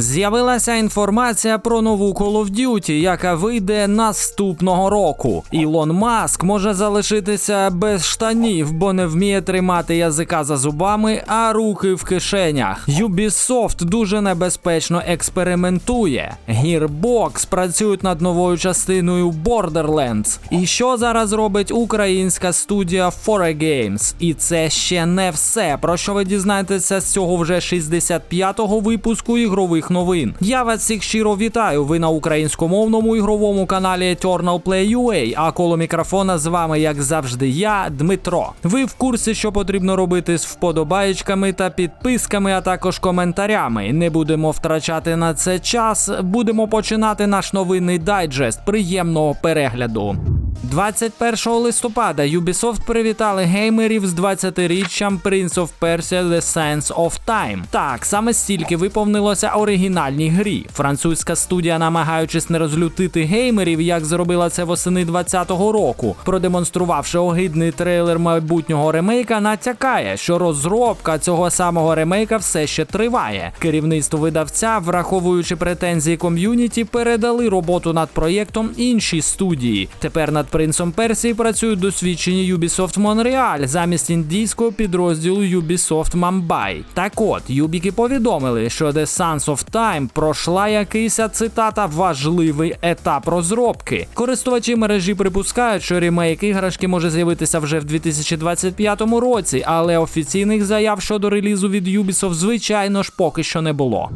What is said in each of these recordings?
З'явилася інформація про нову Call of Duty, яка вийде наступного року. Ілон Маск може залишитися без штанів, бо не вміє тримати язика за зубами, а руки в кишенях. Ubisoft дуже небезпечно експериментує. Gearbox працюють над новою частиною Borderlands. І що зараз робить українська студія 4 Games? І це ще не все, про що ви дізнаєтеся з цього вже 65-го випуску ігрових новин. Я вас всіх щиро вітаю. Ви на українськомовному ігровому каналі Eternal Play UA, а коло мікрофона з вами, як завжди, я, Дмитро. Ви в курсі, що потрібно робити з вподобаєчками та підписками, а також коментарями. Не будемо втрачати на це час. Будемо починати наш новинний дайджест. Приємного перегляду. 21 листопада Ubisoft привітали геймерів з 20-річчям Prince of Persia The Sands of Time. Так, саме стільки виповнилося оригінальній грі. Французька студія, намагаючись не розлютити геймерів, як зробила це восени 20-го року, продемонструвавши огидний трейлер майбутнього ремейка, натякає, що розробка цього самого ремейка все ще триває. Керівництво видавця, враховуючи претензії ком'юніті, передали роботу над проєктом іншій студії. Тепер над принцом Персії працюють досвідчені Ubisoft Montreal замість індійського підрозділу Ubisoft Mumbai. Так от, Юбіки повідомили, що The Sons of Time пройшла якийсь цитата важливий етап розробки. Користувачі мережі припускають, що ремейк іграшки може з'явитися вже в 2025 році, але офіційних заяв щодо релізу від Ubisoft, звичайно ж, поки що не було.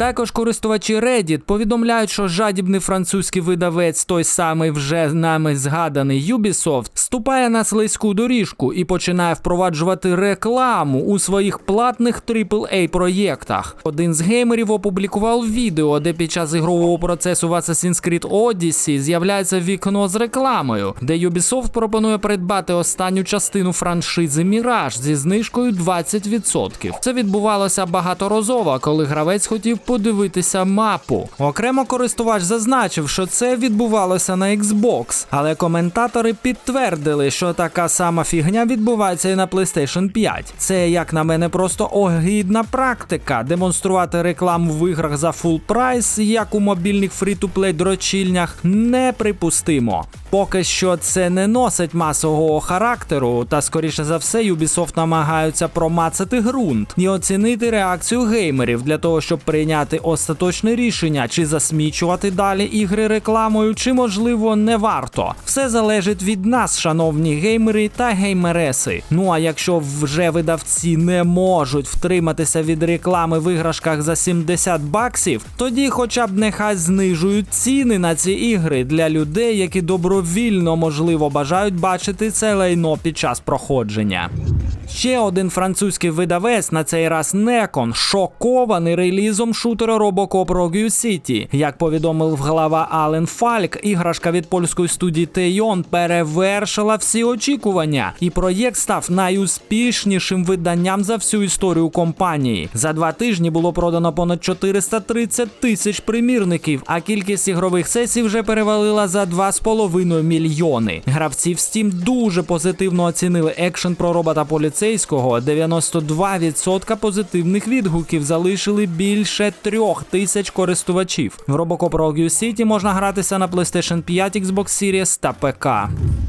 Також користувачі Reddit повідомляють, що жадібний французький видавець, той самий вже нами згаданий Ubisoft, ступає на слизьку доріжку і починає впроваджувати рекламу у своїх платних AAA проєктах. Один з геймерів опублікував відео, де під час ігрового процесу в Assassin's Creed Odyssey з'являється вікно з рекламою, де Ubisoft пропонує придбати останню частину франшизи Mirage зі знижкою 20%. Це відбувалося багаторазово, коли гравець хотів подивитися мапу. Окремо користувач зазначив, що це відбувалося на Xbox, але коментатори підтвердили, що така сама фігня відбувається і на PlayStation 5. Це, як на мене, просто огидна практика демонструвати рекламу в іграх за full прайс, як у мобільних фрі-ту-плей дрочільнях, неприпустимо. Поки що це не носить масового характеру, та скоріше за все, Ubisoft намагаються промацати ґрунт і оцінити реакцію геймерів для того, щоб прийняти остаточне рішення, чи засмічувати далі ігри рекламою, чи можливо не варто. Все залежить від нас, шановні геймери та геймереси. Ну а якщо вже видавці не можуть втриматися від реклами в іграшках за 70 баксів, тоді хоча б нехай знижують ціни на ці ігри для людей, які добровільно можливо бажають бачити це лайно під час проходження. Ще один французький видавець, на цей раз Некон, шокований релізом шутера Robocop Rogue City. Як повідомив глава Ален Фальк, іграшка від польської студії Тейон перевершила всі очікування, і проєкт став найуспішнішим виданням за всю історію компанії. За два тижні було продано понад 430 тисяч примірників, а кількість ігрових сесій вже перевалила за 2,5 мільйони. Гравці в Steam дуже позитивно оцінили екшен про робота поліцейського. 92% позитивних відгуків залишили більше трьох тисяч користувачів. В Robocop Rogue City можна гратися на PlayStation 5, Xbox Series та ПК.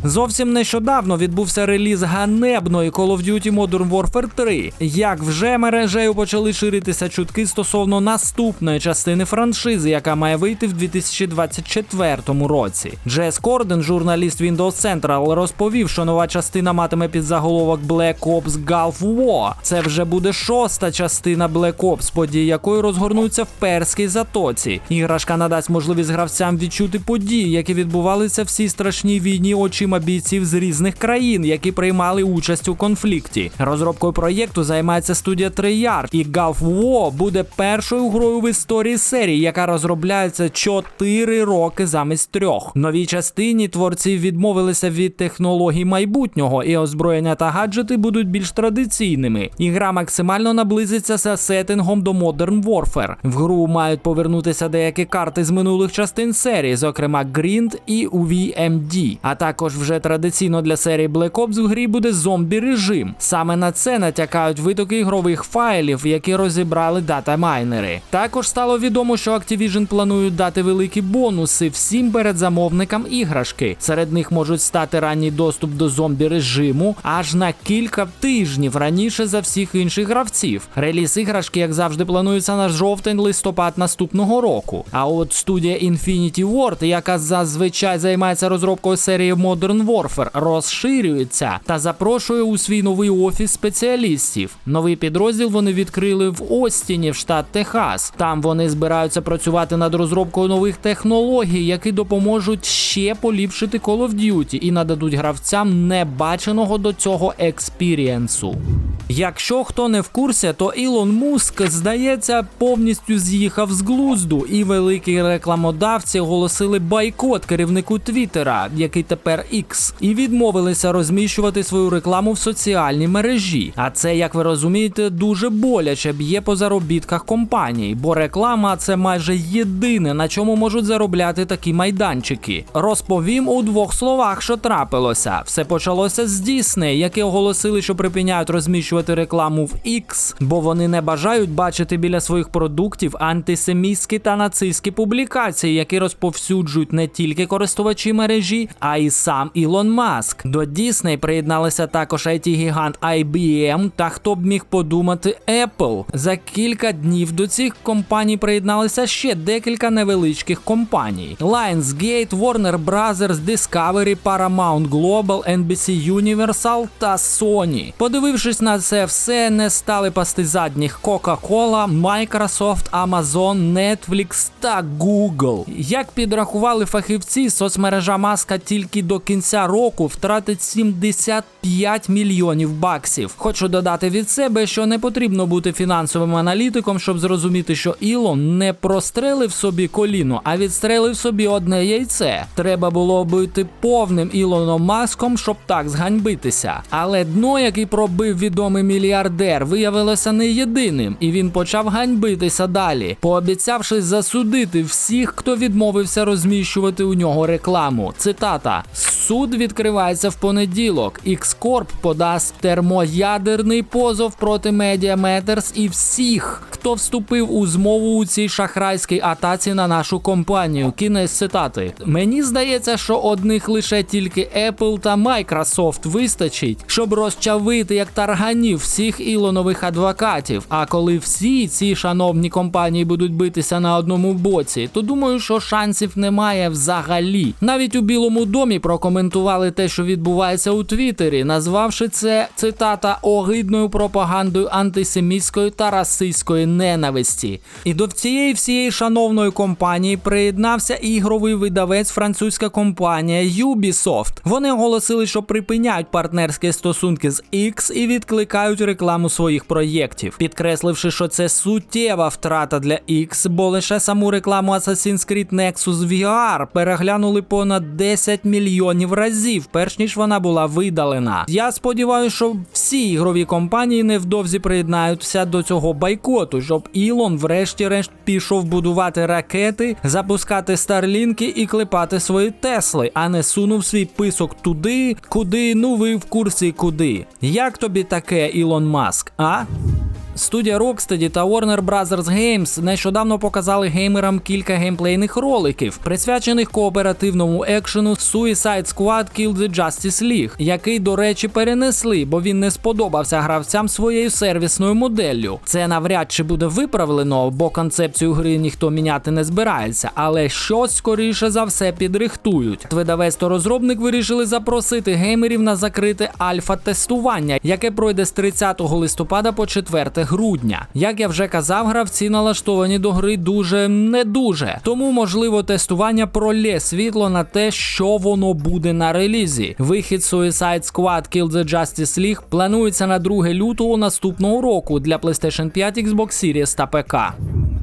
Зовсім нещодавно відбувся реліз ганебної Call of Duty Modern Warfare 3. Як вже мережею почали ширитися чутки стосовно наступної частини франшизи, яка має вийти в 2024 році. Джес Корден, журналіст Windows Central, розповів, що нова частина матиме під заголовок Black Ops Gulf War. Це вже буде шоста частина Black Ops, події якої розгорнуться в перській затоці. Іграшка надасть можливість гравцям відчути події, які відбувалися в цій страшній війні очима бійців з різних країн, які приймали участь у конфлікті. Розробкою проєкту займається студія Treyarch, і Gulf War буде першою грою в історії серії, яка розробляється 4 роки замість трьох. Новій частині творці відмовилися від технологій майбутнього, і озброєння та гаджети будуть більш традиційними. Ігра максимально наблизиться за сеттингом до Modern Warfare. В гру мають повернутися деякі карти з минулих частин серії, зокрема Grind і UVMD. А також вже традиційно для серії Black Ops в грі буде зомбі режим. Саме на це натякають витоки ігрових файлів, які розібрали датамайнери. Також стало відомо, що Activision планують дати великі бонуси всім передзамовникам іграшки. Серед них можуть стати ранній доступ до зомбі режиму аж на кілька тижнів раніше за всіх інших гравців. Реліз іграшки, як завжди, планується на жовтень-листопад наступного року. А от студія Infinity Ward, яка зазвичай займається розробкою серії Modern Warfare, розширюється та запрошує у свій новий офіс спеціалістів. Новий підрозділ вони відкрили в Остіні, в штат Техас. Там вони збираються працювати над розробкою нових технологій, які допоможуть ще поліпшити Call of Duty і нададуть гравцям небаченого до цього експірієнсу. Якщо хто не в курсі, то Ілон Муск, здається, повністю з'їхав з глузду, і великі рекламодавці оголосили бойкот керівнику Твіттера, який тепер X, і відмовилися розміщувати свою рекламу в соціальній мережі. А це, як ви розумієте, дуже боляче б'є по заробітках компаній, бо реклама це майже єдине, на чому можуть заробляти такі майданчики. Розповім у двох словах, що трапилося. Все почалося з Disney, які оголосили, що припиняють розміщувати рекламу в X, бо вони не бажають бачити біля своїх продуктів антисемітські та нацистські публікації, які розповсюджують не тільки користувачі мережі, а й сам Ілон Маск. До Disney приєдналися також IT-гігант IBM та хто б міг подумати Apple. За кілька днів до цих компаній приєдналися ще декілька невеличких компаній: Lionsgate, Warner Brothers, Discovery, Paramount Global, NBC Universal та Sony. Подивившись на це все, не стали пасти задніх Coca-Cola, Microsoft, Amazon, Netflix та Google. Як підрахували фахівці, соцмережа Маска тільки до кінця року втратить 75 мільйонів баксів. Хочу додати від себе, що не потрібно бути фінансовим аналітиком, щоб зрозуміти, що Ілон не прострелив собі коліно, а відстрелив собі одне яйце. Треба було бути повним Ілоном Маском, щоб так зганьбитися. Але дно, який пробив відомий мільярдер, виявилося не єдиним, і він почав ганьбитися далі, пообіцявши засудити всіх, хто відмовився розміщувати у нього рекламу. Цитата: Суд відкривається в понеділок. X-Corp подасть термоядерний позов проти Matters і всіх, хто вступив у змову у цій шахрайській атаці на нашу компанію. Кінець цитати. Мені здається, що одних лише тільки Apple та Microsoft вистачить, щоб розчавити як тарганів всіх ілонових адвокатів. А коли всі ці шановні компанії будуть битися на одному боці, то думаю, що шансів немає взагалі. Навіть у Білому домі прокоментували те, що відбувається у Твіттері, назвавши це цитата огидною пропагандою антисемітської та расистської ненависті. І до цієї всієї шановної компанії приєднався ігровий видавець французька компанія Ubisoft. Вони оголосили, що припиняють партнерські стосунки з X і відкликають рекламу своїх проєктів, підкресливши, що це суттєва втрата для X, бо лише саму рекламу Assassin's Creed Nexus VR переглянули понад 10 мільйонів разів, перш ніж вона була видалена. Я сподіваюся, що всі ігрові компанії невдовзі приєднаються до цього бойкоту, щоб Ілон, врешті-решт, пішов будувати ракети, запускати старлінки і клепати свої Тесли, а не сунув свій писок туди, куди ну ви в курсі куди. Як тобі таке, Ілон Маск? А? Студія Rocksteady та Warner Brothers Games нещодавно показали геймерам кілька геймплейних роликів, присвячених кооперативному екшену Suicide Squad Kill the Justice League, який, до речі, перенесли, бо він не сподобався гравцям своєю сервісною моделлю. Це навряд чи буде виправлено, бо концепцію гри ніхто міняти не збирається, але щось скоріше за все підрихтують. Видавець та розробник вирішили запросити геймерів на закрите альфа-тестування, яке пройде з 30 листопада по 4 грудня. Як я вже казав, гравці налаштовані до гри дуже не дуже. Тому, можливо, тестування пролє світло на те, що воно буде на релізі. Вихід Suicide Squad Kill the Justice League планується на 2 лютого наступного року для PlayStation 5, Xbox Series та ПК.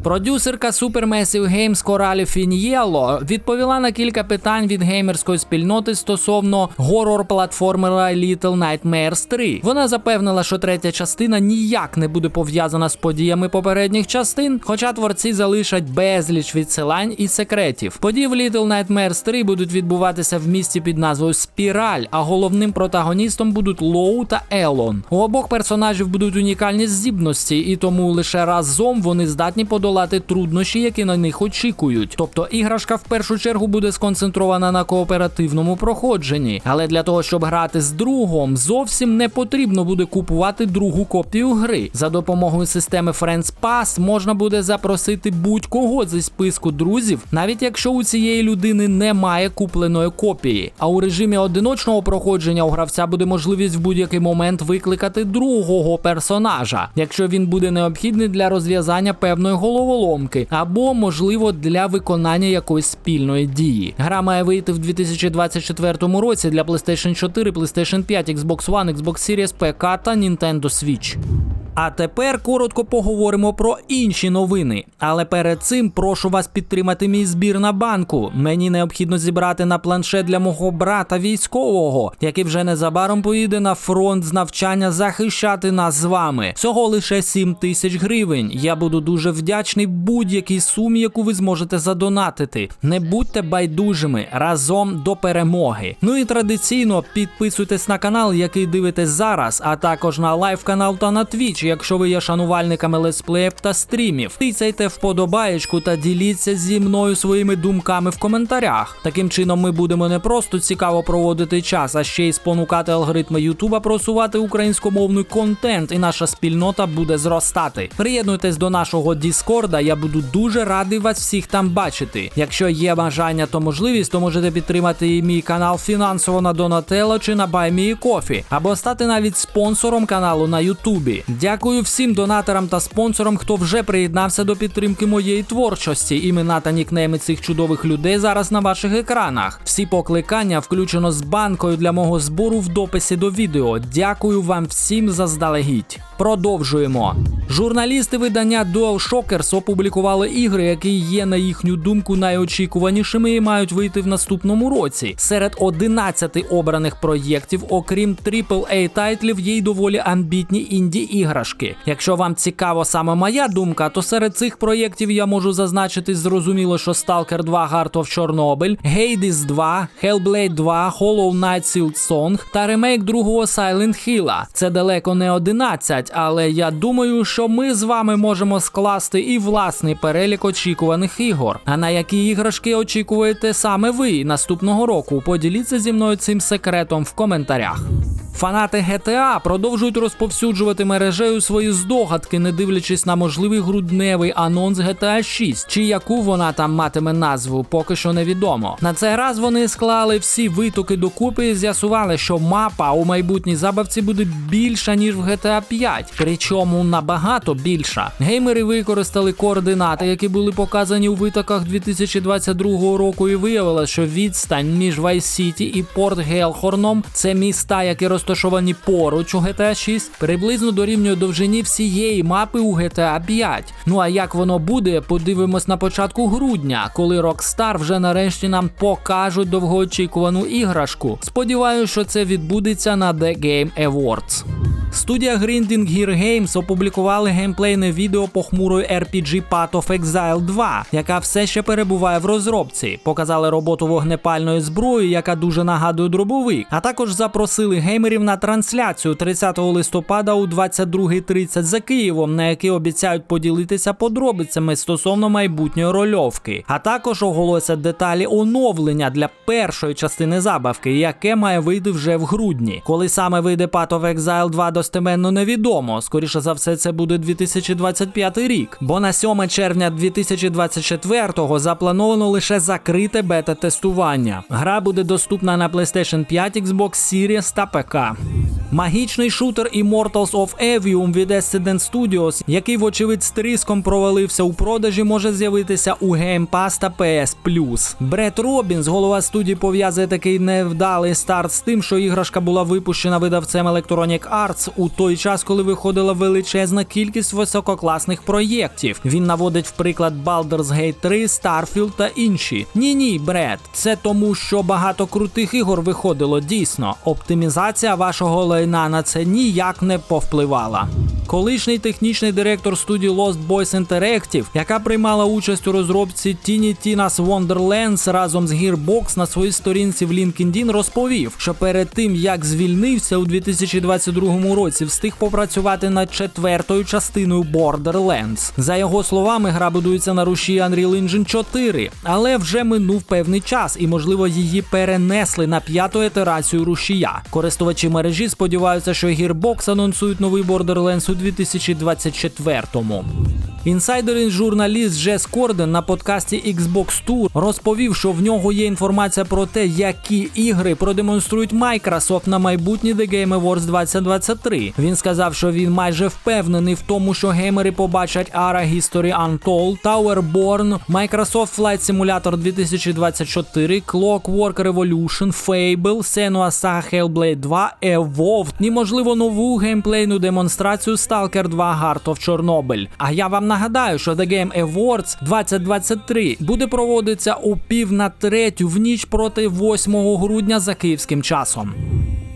Продюсерка Supermassive Games Коралі Фіньєло відповіла на кілька питань від геймерської спільноти стосовно горор-платформера Little Nightmares 3. Вона запевнила, що третя частина ніяк не буде пов'язана з подіями попередніх частин, хоча творці залишать безліч відсилань і секретів. Події в Little Nightmares 3 будуть відбуватися в місті під назвою Спіраль, а головним протагоністом будуть Лоу та Елон. У обох персонажів будуть унікальні здібності, і тому лише разом вони здатні подолати труднощі, які на них очікують. Тобто іграшка в першу чергу буде сконцентрована на кооперативному проходженні. Але для того, щоб грати з другом, зовсім не потрібно буде купувати другу копію гри. За допомогою системи Friends Pass можна буде запросити будь-кого зі списку друзів, навіть якщо у цієї людини немає купленої копії. А у режимі одиночного проходження у гравця буде можливість в будь-який момент викликати другого персонажа, якщо він буде необхідний для розв'язання певної головоломки, або, можливо, для виконання якоїсь спільної дії. Гра має вийти в 2024 році для PlayStation 4, PlayStation 5, Xbox One, Xbox Series, ПК та Nintendo Switch. А тепер коротко поговоримо про інші новини. Але перед цим прошу вас підтримати мій збір на банку. Мені необхідно зібрати на планшет для мого брата військового, який вже незабаром поїде на фронт з навчання захищати нас з вами. Всього лише 7 тисяч гривень. Я буду дуже вдячний будь-якій сумі, яку ви зможете задонатити. Не будьте байдужими разом до перемоги. Ну і традиційно підписуйтесь на канал, який дивитесь зараз, а також на лайв канал та на Twitch, якщо ви є шанувальниками летсплеїв та стрімів. Тицяйте вподобаєчку та діліться зі мною своїми думками в коментарях. Таким чином, ми будемо не просто цікаво проводити час, а ще й спонукати алгоритми Ютуба просувати українськомовний контент, і наша спільнота буде зростати. Приєднуйтесь до нашого Діскорда, я буду дуже радий вас всіх там бачити. Якщо є бажання та можливість, то можете підтримати і мій канал фінансово на Donatello чи на BuyMeCoffee, або стати навіть спонсором каналу на Ютубі. Дякую всім донаторам та спонсорам, хто вже приєднався до підтримки моєї творчості. Імена та нікнейми цих чудових людей зараз на ваших екранах. Всі покликання включено з банкою для мого збору в дописі до відео. Дякую вам всім заздалегідь. Продовжуємо. Журналісти видання DualShockers опублікували ігри, які є, на їхню думку, найочікуванішими і мають вийти в наступному році. Серед 11 обраних проєктів, окрім AAA тайтлів, є й доволі амбітні інді іграшки. Якщо вам цікаво саме моя думка, то серед цих проєктів я можу зазначити зрозуміло, що Stalker 2 Heart of Chernobyl, Hades 2, Hellblade 2, Hollow Knight Sealed Song та ремейк другого Silent Hill. Це далеко не 11, але я думаю, що ми з вами можемо скласти і власний перелік очікуваних ігор. А на які іграшки очікуєте саме ви наступного року? Поділіться зі мною цим секретом в коментарях. Фанати GTA продовжують розповсюджувати мережею свої здогадки, не дивлячись на можливий грудневий анонс GTA 6, чи яку вона там матиме назву, поки що невідомо. На цей раз вони склали всі витоки докупи і з'ясували, що мапа у майбутній забавці буде більша ніж в GTA 5, причому набагато більша. Геймери використали координати, які були показані у витоках 2022 року, і виявилося, що відстань між Vice City і Порт Гелхорном це міста, які розташовані поруч у GTA 6, приблизно дорівнює довжині всієї мапи у GTA 5. Ну а як воно буде, подивимось на початку грудня, коли Rockstar вже нарешті нам покажуть довгоочікувану іграшку. Сподіваюся, що це відбудеться на The Game Awards. Студія Grinding Gear Games опублікували геймплейне відео похмурої RPG Path of Exile 2, яка все ще перебуває в розробці. Показали роботу вогнепальної зброї, яка дуже нагадує дробовик. А також запросили геймерів на трансляцію 30 листопада у 22.30 за Києвом, на якій обіцяють поділитися подробицями стосовно майбутньої рольовки. А також оголосять деталі оновлення для першої частини забавки, яке має вийти вже в грудні. Коли саме вийде Path of Exile 2 достеменно невідомо. Скоріше за все, це буде 2025 рік. Бо на 7 червня 2024-го заплановано лише закрите бета-тестування. Гра буде доступна на PlayStation 5, Xbox Series та ПК. Yeah. Магічний шутер Immortals of Avium від Ascendant Studios, який, вочевидь, з тріском провалився у продажі, може з'явитися у Game Pass та PS Plus. Бред Робінс, голова студії, пов'язує такий невдалий старт з тим, що іграшка була випущена видавцем Electronic Arts у той час, коли виходила величезна кількість висококласних проєктів. Він наводить в приклад Baldur's Gate 3, Starfield та інші. Ні, ні, Бред, це тому, що багато крутих ігор виходило дійсно. Оптимізація вашого лайна на це ніяк не повпливала. Колишній технічний директор студії Lost Boys Interactive, яка приймала участь у розробці Tiny Tina's Wonderlands разом з Gearbox на своїй сторінці в LinkedIn розповів, що перед тим як звільнився у 2022 році, встиг попрацювати над четвертою частиною Borderlands. За його словами, гра будується на руші Unreal Engine 4, але вже минув певний час, і можливо її перенесли на п'яту ітерацію рушія. Користувачі мережі сподіваються, що Gearbox анонсують новий Borderlands у 2024-му. Інсайдер-журналіст Джес Корден на подкасті Xbox Tour розповів, що в нього є інформація про те, які ігри продемонструють Microsoft на майбутній The Game Awards 2023. Він сказав, що він майже впевнений в тому, що геймери побачать Ara History Untold, Towerborn, Microsoft Flight Simulator 2024, Clockwork Revolution, Fable, Senua Hellblade 2, Evolved і, можливо, нову геймплейну демонстрацію Stalker 2 Heart of Chernobyl. А я вам нагадаю, що The Game Awards 2023 буде проводитися у пів на третю в ніч проти 8 грудня за київським часом.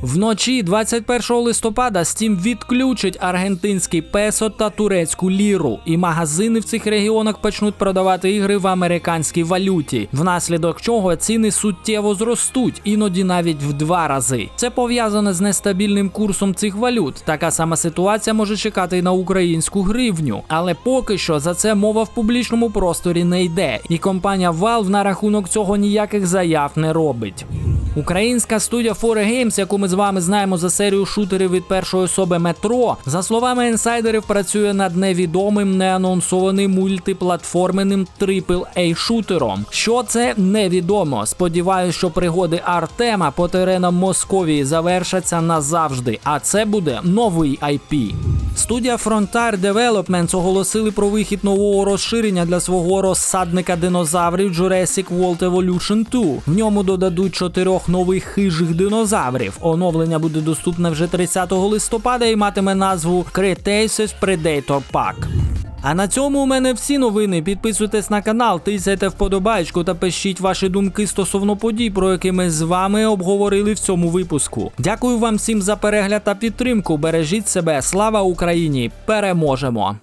Вночі 21 листопада Steam відключить аргентинський песо та турецьку ліру, і магазини в цих регіонах почнуть продавати ігри в американській валюті, внаслідок чого ціни суттєво зростуть, іноді навіть в два рази. Це пов'язане з нестабільним курсом цих валют. Така сама ситуація може чекати і на українську гривню, але поки що за це мова в публічному просторі не йде, і компанія Valve на рахунок цього ніяких заяв не робить. Українська студія 4 Games, яку ми з вами знаємо за серію шутерів від першої особи метро, за словами інсайдерів, працює над невідомим неанонсованим мультиплатформеним AAA шутером. Що це невідомо. Сподіваюсь, що пригоди Артема по теренам Московії завершаться назавжди, а це буде новий IP. Студія Frontier Developments оголосили про вихід нового розширення для свого розсадника динозаврів Jurassic World Evolution 2. В ньому додадуть чотирьох нових хижих динозаврів. Оновлення буде доступне вже 30 листопада і матиме назву Cretaceous Predator Pack. А на цьому у мене всі новини. Підписуйтесь на канал, тисяйте вподобайку та пишіть ваші думки стосовно подій, про які ми з вами обговорили в цьому випуску. Дякую вам всім за перегляд та підтримку. Бережіть себе. Слава Україні! Переможемо!